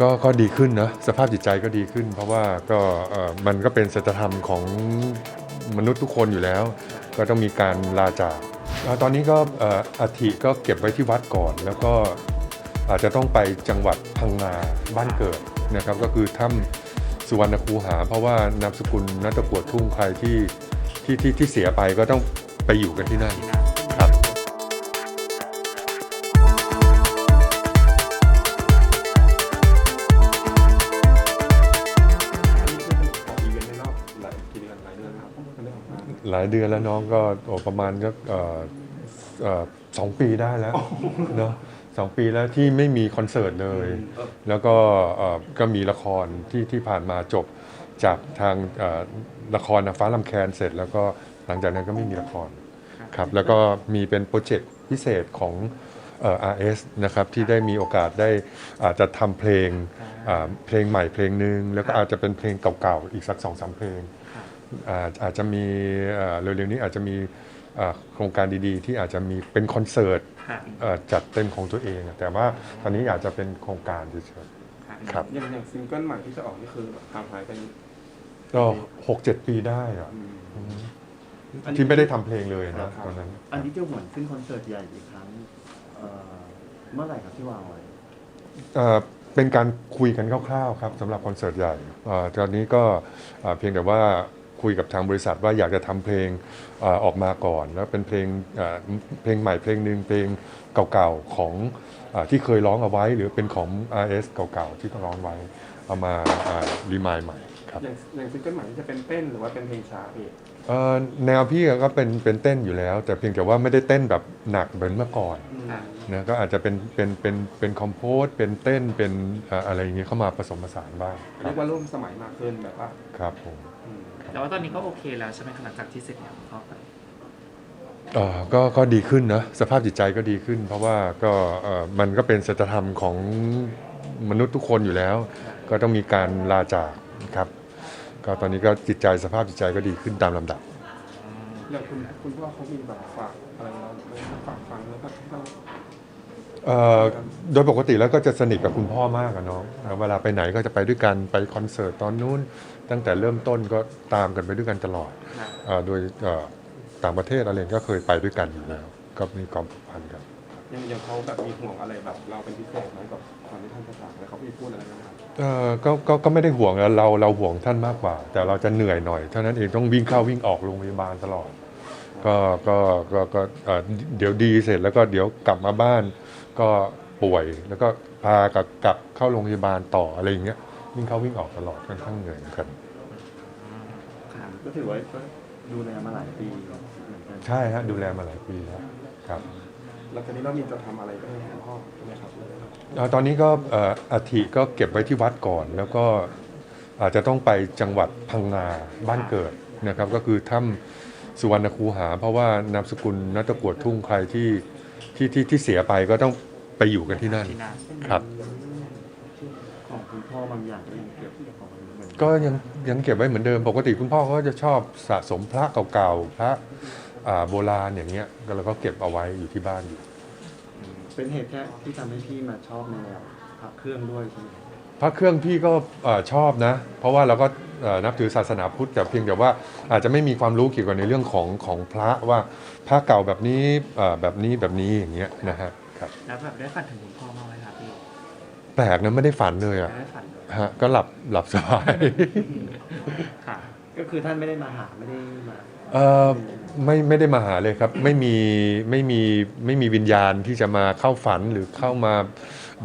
ก็ก็ดีขึ้นนะสภาพจิตใจก็ดีขึ้น เพราะว่าก็มันก็เป็นศีลธรรมของมนุษย์ทุกคนอยู่แล้ว ก็ต้องมีการลาจากตอนนี้ก็อ่ออัฐิก็เก็บไว้ที่วัดก่อน แล้วก็อาจจะต้องไปจังหวัดพังงาบ้านเกิดนะครับ ก็คือถ้ำสุวรรณคูหา เพราะว่านามสกุลนัตะกวดทุ่งใครที่ที่ที่ที่เสียไปก็ต้องไปอยู่กันที่นั่น หลายเดือนแล้วน้องก็โอ้ประมาณก็เอ่อเอ่อสองปีได้แล้วเนาะสองปีแล้วที่ไม่มีคอนเสิร์ตเลย แล้วก็เอ่อก็มีละครที่ที่ผ่านมาจบจากทางเอ่อละครนะฟ้าลำแคนเสร็จ แล้วก็หลังจากนั้นก็ไม่มีละครครับแล้วก็มีเป็นโปรเจกต์พิเศษของเอ่อ RS นะครับที่ได้มีโอกาสได้อาจจะทำเพลงอ่าเพลงใหม่เพลงหนึ่งแล้วก็อาจจะเป็นเพลงเก่าๆ อีกสักสองสามเพลง อาจอาจจะมีเอ่อเร็วๆนี้อาจจะมีเอ่อโครงการดีๆ ที่อาจจะมีเป็นคอนเสิร์ตค่ะเอ่อจัดเต็มของตัวเองอะแต่ว่าตอนนี้อาจจะเป็นโครงการเฉยค่ะๆครับอย่างอย่างซิงเกิลใหม่ที่จะออกนี่คือแบบห่างหายไปก็หกเจ็ดปีได้อะอืมที่ไม่ได้ทำเพลงเลยนะตอนนั้น อันนี้จะหวนขึ้นคอนเสิร์ตใหญ่อีกครั้งเอ่อเมื่อไหร่ครับที่วางไว้เอ่อเป็นการคุยกันคร่าวๆครับสำหรับคอนเสิร์ตใหญ่เอ่อตอนนี้ก็เอ่อเพียงแต่ว่า คุยกับทางบริษัทว่าอยากจะทำเพลงเอ่อออกมาก่อน แล้วเป็นเพลงเอ่อเพลงใหม่เพลงหนึ่งเพลงเก่าๆของเอ่อที่เคยร้องเอาไว้ หรือเป็นของ RS เก่าๆที่ต้องร้องไว้เอามารีมายใหม่ครับอย่างอย่างซิงเกิลใหม่นี่จะเป็นเต้นหรือว่าเป็นเพลงช้าพี่เอ่อแนวพี่ก็เป็นเป็นเต้นอยู่แล้ว แต่เพียงแต่ว่าไม่ได้เต้นแบบหนักเหมือนเมื่อก่อนค่ะนะก็อาจจะเป็นเป็นเป็นเป็นคอมโพสเป็นเต้นเป็นเอ่ออะไรอย่างเงี้ยเข้ามาผสมผสานบ้างคเรีรัยบกว่าร่วมสมัยมากขึ้นแบบว่าครับผมอืม แต่ว่าตอนนี้ก็โอเคแล้วใช่ไหมคะหลังจากที่เสร็จแล้วคุณพ่อไป เอ่อก็ก็ดีขึ้นนะสภาพจิตใจก็ดีขึ้น เพราะว่าก็เอ่อมันก็เป็นศีลธรรมของมนุษย์ทุกคนอยู่แล้ว ก็ต้องมีการลาจากครับ ก็ตอนนี้ก็จิตใจสภาพจิตใจก็ดีขึ้นตามลำดับ อย่างคุณคุณพ่อเขามีแบบฝากอะไรเราไหมฝากฟังแล้วก็ให้เราเอ่อโดยปกติแล้วก็จะสนิทกับคุณพ่อมากอะน้องเอ่อเวลาไปไหนก็จะไปด้วยกันไปคอนเสิร์ตตอนนู้น ตั้งแต่เริ่มต้นก็ตามกันไปด้วยกันตลอดค่ะเอ่อโดยเอ่อต่างประเทศอะไรก็เคยไปด้วยกันอยู่แล้วก็มีความผูกพันกันอย่างอย่างเขาแบบมีห่วงอะไรแบบเราเป็นพิเศษไหมกับตอนที่ท่านจะจากแล้วเขามีพูดอะไรไหมครับเอ่อก็ก็ก็ไม่ได้ห่วงนะเราเราห่วงท่านมากกว่า แต่เราจะเหนื่อยหน่อยเท่านั้นเองต้องวิ่งเข้าวิ่งออกโรงพยาบาลตลอด ก็ก็ก็ก็เอ่อเดี๋ยวดีเสร็จแล้วก็เดี๋ยวกลับมาบ้านก็ป่วยแล้วก็พากลับกลับเข้าโรงพยาบาลต่ออะไรอย่างเงี้ย วิ่งเข้าวิ่งออกตลอดค่อนข้างเหนื่อยเหมือนกันค่ะก็ถือว่าก็ดูแลมาหลายปีเหมือนกันใช่ฮะดูแลมาหลายปีแล้วครับ แล้วตอนนี้เรามีจะทำอะไรไปให้คุณพ่อใช่ไหมครับเอ่อตอนนี้ก็เอ่ออัฐิก็เก็บไว้ที่วัดก่อน แล้วก็อาจจะต้องไปจังหวัดพังงาบ้านเกิดนะครับ ก็คือถ้ำสุวรรณคูหา เพราะว่านามสกุลนัตะกวดทุ่งใครที่ที่ที่ที่เสียไปก็ต้องไปอยู่กันที่นั่นที่นั่นครับของ คุณพ่อบางอย่างก็ยังเก็บเอาไว้เหมือนก็ยังยังเก็บไว้เหมือนเดิม ปกติคุณพ่อก็จะชอบสะสมพระเก่าๆพระอ่าโบราณอย่างเงี้ยก็เราก็เก็บเอาไว้อยู่ที่บ้านอยู่ เป็นเหตุแค่ที่ทำให้พี่มาชอบในแนวพระเครื่องด้วยใช่ไหมครับพระเครื่องพี่ก็เอ่อชอบนะ เพราะว่าเราก็เอ่อนับถือศาสนาพุทธแต่เพียงแต่ว่าอาจจะไม่มีความรู้เกี่ยวกับในเรื่องของของพระว่าพระเก่าแบบนี้เอ่อแบบนี้แบบนี้อย่างเงี้ยนะฮะครับ แล้วแบบได้ฝันถึงคุณพ่อมางไหมคะพี่แปลกนะไม่ได้ฝันเลยไม่อะได้ฝันเลยฮะก็หลับหลับสบาย ค่ะ ก็คือท่านไม่ได้มาหาไม่ได้มา เอ่อไม่ไม่ได้มาหาเลยครับ ไม่มีไม่มีไม่มีวิญญาณที่จะมาเข้าฝันหรือเข้ามา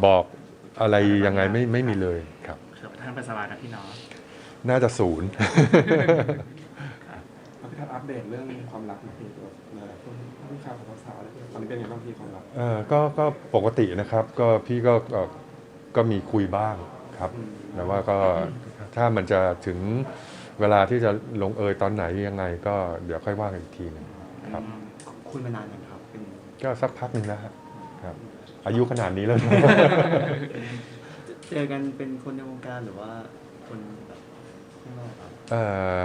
บอกอะไรยังไงไม่ไม่มีเลยครับ เผื่อท่านไปสบายนะพี่เน้องน่าจะศูนย์แล้วพี่ทัศน์อัปเดตเรื่องความรักหน่อยพี่ตัวหลายๆคนพี่ข่าวของสาวๆอะไรตอนนี้เป็นยังไงบ้างพี่ความรัก เอ่อก็ก็ปกตินะครับก็พี่ก็ก็ ก็มีคุยบ้างครับอืมแต่ว่าก็ถ้ามันจะถึงเวลาที่จะลงเอยตอนไหนยังไง ก็เดี๋ยวค่อยว่ากันอีกทีหนึงครับ คุยมานานยังครับเป็นก็สักพักหนึ่งแล้วครับครับ อายุขนาดนี้แล้วนะ เจอกันเป็นคนในวงการหรือว่าคนแบบข้างนอกครับเอ่อ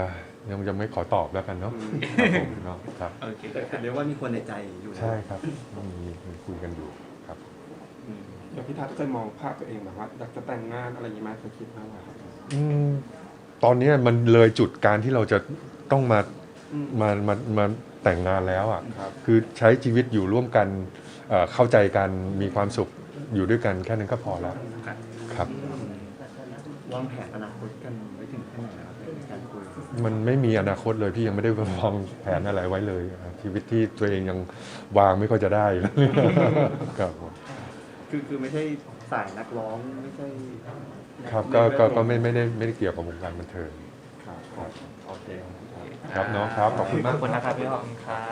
ยังยังไม่ขอตอบแล้วกันเนาะอืมครับผมเนาะครับ โอเค แต่เรียกว่ามีคนในใจอยู่แล้วใช่ครับมีมีคุยกันอยู่ครับ พี่ทัศน์เคยมองภาพตัวเองแบบว่าอยากจะแต่งงานอะไรอย่างนี้ไหมเคยคิดบ้างไหมครับอืมตอนเนี้ยมันเลยจุดการที่เราจะต้องมาอืม มามามาแต่งงานแล้วอะครับ คือใช้ชีวิตอยู่ร่วมกันเอ่อเข้าใจกันมีความสุขอยู่ด้วยกันแค่นั้นก็พอแล้วครับครับวางแผนอนาคตกันไว้ถึงแค่ไหนครับในการคุยมันไม่มีอนาคตเลยพี่ยังไม่ได้วางแผนอะไรไว้เลยอะชีวิตที่ตัวเองยังวางไม่ค่อยจะได้ ครับผม คือคือไม่ใช่สายนักร้องไม่ใช่ครับก็ก็ก็ไม่ไม่ได้ไม่ได้เกี่ยวกับวงการบันเทิงครับครับโอเคครับน้องครับขอบคุณมาก ขอบคุณนะครับพี่หอมค่ะ